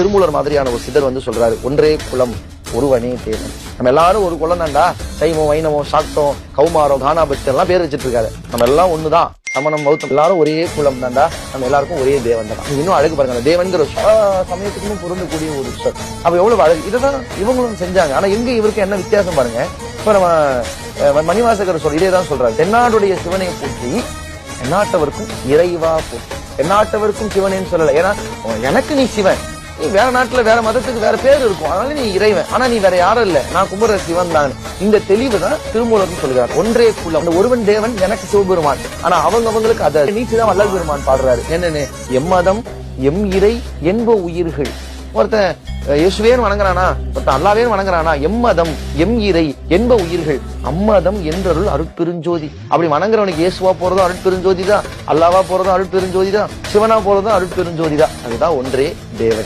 திருமூலர் மாதிரியான ஒரு சித்தர் வந்து சொல்றாரு ஒன்றே குலம் ஒருவனே தேவன். நம்ம எல்லாரும் ஒரு குலம் தான்டா. சைவம் வைணவம் சாக்தம் கௌமாரம் கானாபட்சம் எல்லாம் பேர் வச்சிட்டு இருக்காரு. நம்ம எல்லாம் ஒண்ணுதான். சமணம் பௌத்தம் எல்லாரும் ஒரே குலம் தான்டா. நம்ம எல்லாருக்கும் ஒரே தேவன் தான். இன்னும் அழகு பாருங்க தேவன்கிற சமயத்துக்கும் பொருந்தக்கூடிய ஒரு சொல் அப்ப எவ்வளவு அழகு. இதுதான் இவங்களும் செஞ்சாங்க. ஆனா எங்க இவருக்கு என்ன வித்தியாசம் பாருங்க. இப்ப நம்ம மணிவாசகர் சொல் இதே தான் சொல்றாரு. தென்னாடுடைய சிவனை போற்றி எந்நாட்டவருக்கும் இறைவா போற்றி. தென்னாட்டவருக்கும் சிவனேன்னு சொல்லல. ஏன்னா எனக்கு நீ சிவன். நீ வேற நாட்டுல வேற மதத்துக்கு வேற பேர் இருக்கும். அதனால நீ இறைவன். ஆனா நீ வேற யாரும் இல்ல. நான் கும்புற சிவன் தான். இந்த தெளிவு தான் திருமூலம் சொல்கிறார் ஒன்றே குலம். அந்த ஒருவன் தேவன் எனக்கு சிவபெருமான். ஆனா அவங்க அவங்களுக்கு அதை நீச்சுதான் வல்லல் பெருமான் பாடுறாரு. என்னன்னு? எம்மதம் எம் இறை என்ப உயிர்கள். ஒருத்தன் அஹ், இயேசுவேன்னு வணங்குறானா? ஒருத்தன் அல்லாவேன் வணங்குறானா? எம்மதம் எம் இறை என்ப உயிர்கள். அம்மதம் என்றருள் அருட்பெருஞ்சோதி. அப்படி வணங்குறவனுக்கு இயேசுவா போறதும் அருட்பெருஞ்சோதி தான். அல்லாவா போறதும் அருட்பெருஞ்சோதி தான். சிவனா போறதும் அருட்பெருஞ்சோதி தான். அதுதான் ஒன்றே தேவன்.